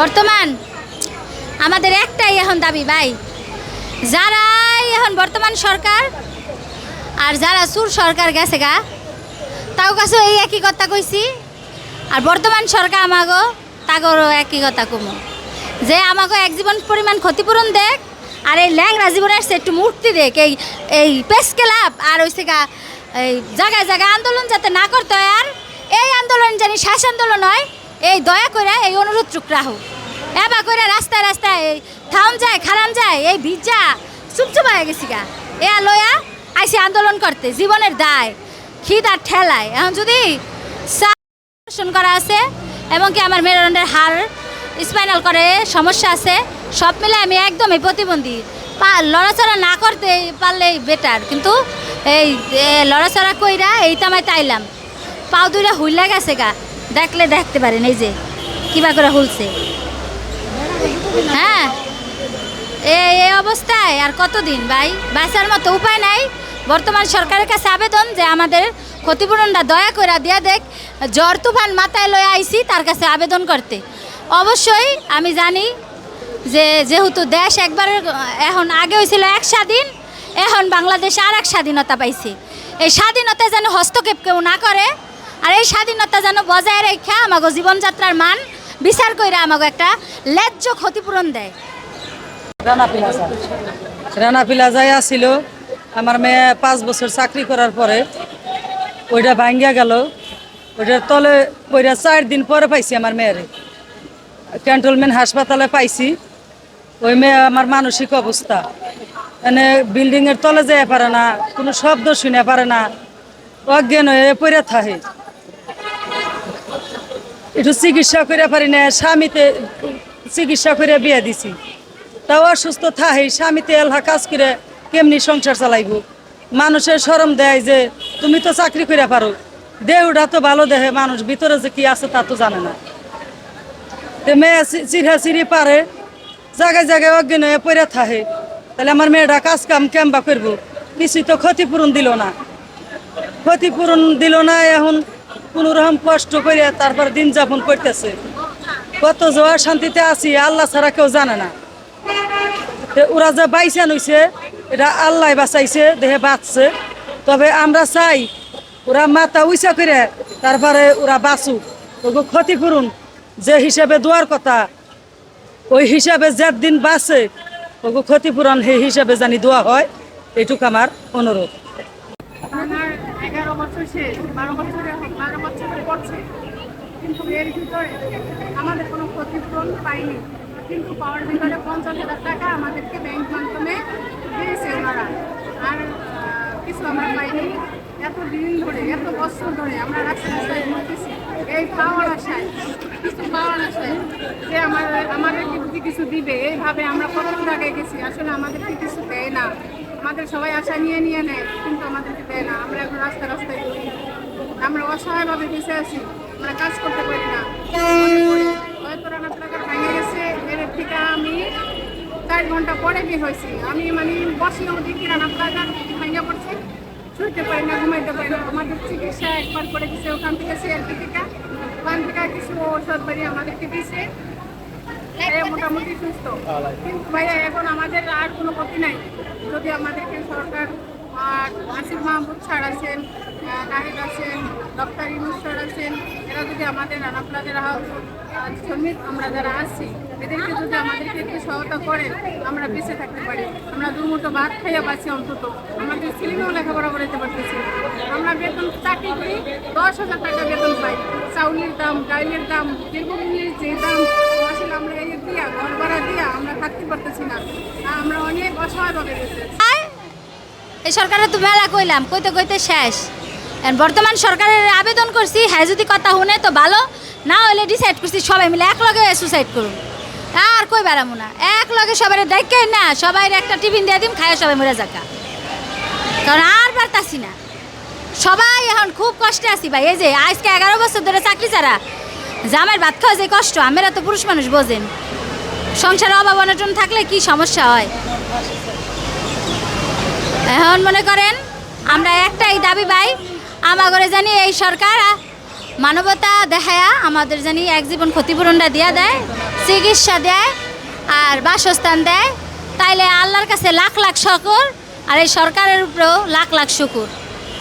বর্তমান আমাদের একটাই এখন দাবি ভাই। যারাই এখন বর্তমান সরকার আর যারা সুর সরকার গেছে গা, তাও কাছে এই একই কথা কইছি। আর বর্তমান সরকার আমাগো, তাগরও একই কথা কমো। যে আমাকে এক জীবন পরিমাণ ক্ষতিপূরণ দেখ আর এই ল্যাংরা জীবনের সে একটু মুক্তি দেখ এই এই পেস ক্লাব আর ওই সেগা এই জায়গায় জায়গায় আন্দোলন যাতে না করতে হয়। আর এই আন্দোলন জানি শ্বাস আন্দোলন হয় এই দয়া করে এই অনুরোধ চুক রাখো এবার করে রাস্তায় রাস্তায় এই থাম যায়, খারাম যায়, এই ভিজা, চুপচুপ হয়ে গেছি গা। এ লয়া আইসি আন্দোলন করতে, জীবনের দায়, খিদ আর ঠেলায়। এখন যদি করা আছে, এবং কি আমার মেরুদণ্ডের হাড় স্পাইনাল করে সমস্যা আছে, সব মিলে আমি একদমই প্রতিবন্ধী। লড়াচড়া না করতে পারলেই বেটার কিন্তু এই লড়াচড়া কইরা এই তামাই তাইলাম। পাও দুইটা হুইলা গেছে গা। দেখলে দেখতে পারেন, এই যে কিবা করে হুলছে। হ্যাঁ এই অবস্থায়, আর কতদিন ভাই? বাঁচার মতো উপায় নাই। বর্তমান সরকারের কাছে আবেদন যে আমাদের ক্ষতিপূরণটা দয়া করে দিয়া দেখ, জ্বর তুফান মাথায় লয়ে আইছি তার কাছে আবেদন করতে। অবশ্যই আমি জানি যে, যেহেতু দেশ একবার, এখন আগে হয়েছিল এক স্বাধীন, এখন বাংলাদেশ আর এক স্বাধীনতা পাইছে। এই স্বাধীনতা যেন হস্তক্ষেপ কেউ না করে আর এই স্বাধীনতা যেন বজায় রেখে আমাকে জীবনযাত্রার মান বিচার করে আমাকে একটা ন্যায্য ক্ষতিপূরণ দেয়। রানা প্লাজা। প্লাজায় আসছিল আমার মেয়ে পাঁচ বছর চাকরি করার পরে ওইটা ভাঙ্গিয়া গেল। ওইটার তলে ওইটা চার দিন পরে পাইছি আমার মেয়েরে ক্যান্টনমেন্ট হাসপাতালে পাইছি। ওই মেয়ে আমার মানসিক অবস্থা মানে বিল্ডিংয়ের তলে যেতে পারে না, কোনো শব্দ শুনে পারে না। অজ্ঞান হয়ে পড়ে থাকে। একটু চিকিৎসা করে পারি না, স্বামীতে চিকিৎসা করে বিয়ে দিছি। তাও অসুস্থ থাহি স্বামীতে এলহা কাজ করে কেমনি সংসার চালাইব? মানুষের সরম দেয় যে, তুমি তো চাকরি করে পারো। দেহটা তো ভালো দেহে, মানুষ ভিতরে যে কি আছে তা তো জানে না। তে মেয়ে চি- চিড়া চিড়ি পারে জায়গায় জায়গায় অজ্ঞান হয়ে পড়ে থাহে। তাহলে আমার মেয়েটা কাজ কাম কেমবা করব? কিছুই তো ক্ষতিপূরণ দিল না। ক্ষতিপূরণ দিল না, এখন কোনো রকম কষ্ট করে তারপর দিন যাপন করতেছে। কত জোয়ার শান্তিতে আছি, আল্লাহ ছাড়া কেউ জানে না। ওরা যে বাইসান হইছে, এটা আল্লাহ বাঁচাইছে, দেহে বাঁচছে। তবে আমরা চাই, ওরা মাথা উইচা করে তারপরে ওরা বাঁচুক। ওগো ক্ষতিপূরণ যে হিসাবে দোয়ার কথা, ওই হিসাবে যে দিন বাঁচে, ওগো ক্ষতিপূরণ সেই হিসাবে জানি দোয়া হয়। এটুকু আমার অনুরোধ। এগারো বছর শেষ বারো বছরে বারো বছরে পড়ছে কিন্তু এর ভিতরে আমাদের কোনো ক্ষতিপূরণ পাইনি কিন্তু পাওয়ার ভিতরে পঞ্চাশ হাজার টাকা আমাদেরকে ব্যাংক মাধ্যমে দিয়েছে ওনারা। আর কিছু আমরা পাইনি। এত দিন ধরে, এত বছর ধরে আমরা রাস্তায় রাস্তায় ঘুরতেছি। এই পাওয়ার আশায়, কিছু পাওয়ার আশায় যে আমার, আমাদের যদি কিছু দিবে। এইভাবে আমরা কত জায়গায় গেছি? আসলে আমাদেরকে কিছু দেয় না। আমাদের সবাই আশা নিয়ে নিয়ে নেয়, কিন্তু আমাদেরকে দেয় না আমরা এখন রাস্তা রাস্তায় ঘুরি আমরা অসহায়ভাবে বেঁচে আছি, আমরা কাজ করতে পারি না। হয়তো রান্না টাকা ভেঙে গেছে, এর থেকে আমি চার ঘণ্টা পরে বের হয়েছি। আমি মানে বসলেও দেখি রান্না প্লাজা ভেঙে পড়ছে, শুইতে পারি না, ঘুমাইতে পারি না। আমাদের চিকিৎসা একবার করে দিছে ওখান থেকে সিএলপি থেকে। ওখান থেকে কিছু ঔষধ বাড়ি আমাদেরকে দিছে। মোটামুটি সুস্থ। কিন্তু ভাইয়া, এখন আমাদের আর কোনো ক্ষতি নাই। যদি আমাদেরকে সরকার আসিফ মাহমুদ স্যার আছেন নাহিদ আছেন, ডক্টর ইনুস স্যার আছেন, এরা যদি আমাদের রানা প্লাজের শ্রমিক আমরা যারা আছি, এদেরকে যদি আমাদেরকে একটু সহায়তা করেন, আমরা বেঁচে থাকতে পারি। আমরা দুমুটো ভাত খাইয়া পাচ্ছি অন্তত। আমাদের ছেলেমেয়েও লেখাপড়া করাতে পারতেছি আমরা বেতন চাকরি করি, দশ হাজার টাকা বেতন পাই। চাউলের দাম, ডাইলের দাম দীর্ঘদিনের যে দাম, আসলে আমরা এই দিয়া, ঘর ভাড়া দিয়া আমরা থাকতে পারতেছি না। আমরা অনেক অসহায়ভাবে গেছে আর এই সরকারের তো মেলা কইলাম, কইতে কইতে শেষ। বর্তমান সরকারের আবেদন করছি হ্যাঁ যদি কথা শুনে তো ভালো, না হলে ডিসাইড করছি, সবাই মিলে এক লগে সুসাইড করুন। আর কই বেড়ামো না এক লগে সবাই দেখে না সবাই একটা টিফিন দিয়ে দিম খায় সবাই মরে যাকা কারণ আর পারতাছি না। সবাই এখন খুব কষ্টে আছি ভাই, এই যে আজকে এগারো বছর ধরে চাকরি ছাড়া জামের ভাত খাওয়া যে কষ্ট, আমরা তো পুরুষ মানুষ বোঝেন। সংসারে অভাব অনটন থাকলে কি সমস্যা হয়? এখন মনে করেন, আমরা একটাই দাবি ভাই আমার জানি এই সরকার মানবতা দেখায়া আমাদের জানি এক জীবন ক্ষতিপূরণটা দিয়া দেয়, চিকিৎসা দেয়, আর বাসস্থান দেয়। তাইলে আল্লাহর কাছে লাখ লাখ শকর, আর এই সরকারের উপরেও লাখ লাখ শুকুর।